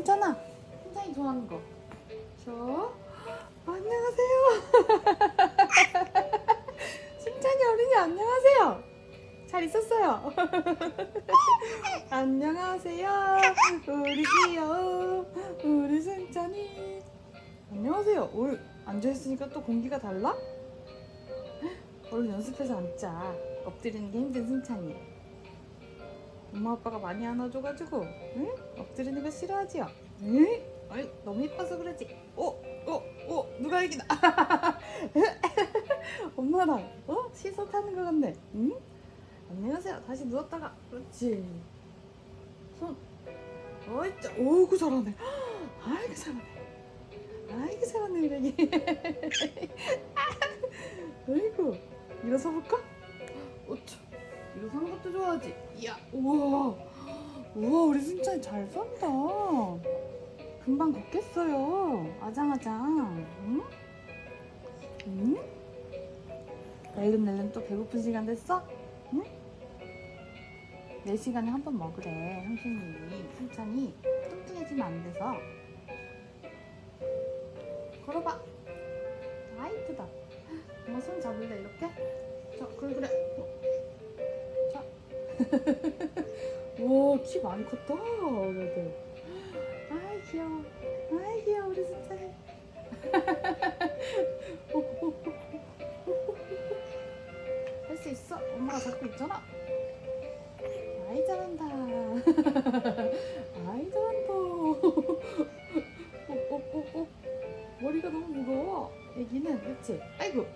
승찬아, 승찬이 좋아하는 거. 저 안녕하세요. 승찬이 어린이 안녕하세요. 잘 있었어요. 안녕하세요. 우리 귀여운 우리 승찬이. 안녕하세요. 오늘 앉아있으니까 또 공기가 달라? 얼른 연습해서 앉자. 엎드리는 게 힘든 승찬이. 엄마 아빠가 많이 안아줘가지고 응? 엎드리는 거 싫어하지요? 응? 어이, 너무 예뻐서 그러지. 어? 어? 어? 누가 이기나? 엄마랑 어? 시소 타는 거 같네. 응? 안녕하세요. 다시 누웠다가 그렇지. 손. 어이, 짜. 오구 잘하네. 아이고 잘하네. 아이고 잘하네 애기. 아이고 일어서 볼까? 어쭈. 일어서 하는 것도 좋아하지. 이야, 우와, 우와 우리 승찬이 잘 산다. 금방 걷겠어요. 아장아장. 응? 응? 낼름낼름 또 배고픈 시간 됐어? 응? 4시간에 한 번 먹으래, 형수님이. 승찬이 뚱뚱해지면 안 돼서. 걸어봐. 아, 이쁘다. 엄마 손 잡을래, 이렇게? 자, 그래, 그래. 자. 와, 키 많이 컸다, 그래도. 아이, 귀여워. 아이, 귀여워, 우리 승찬이. 할수 있어. 엄마가 잡고 있잖아. 아이, 잘한다. 아이, 잘한다. 어, 어, 어, 어. 머리가 너무 무거워. 애기는, 그치? 아이고.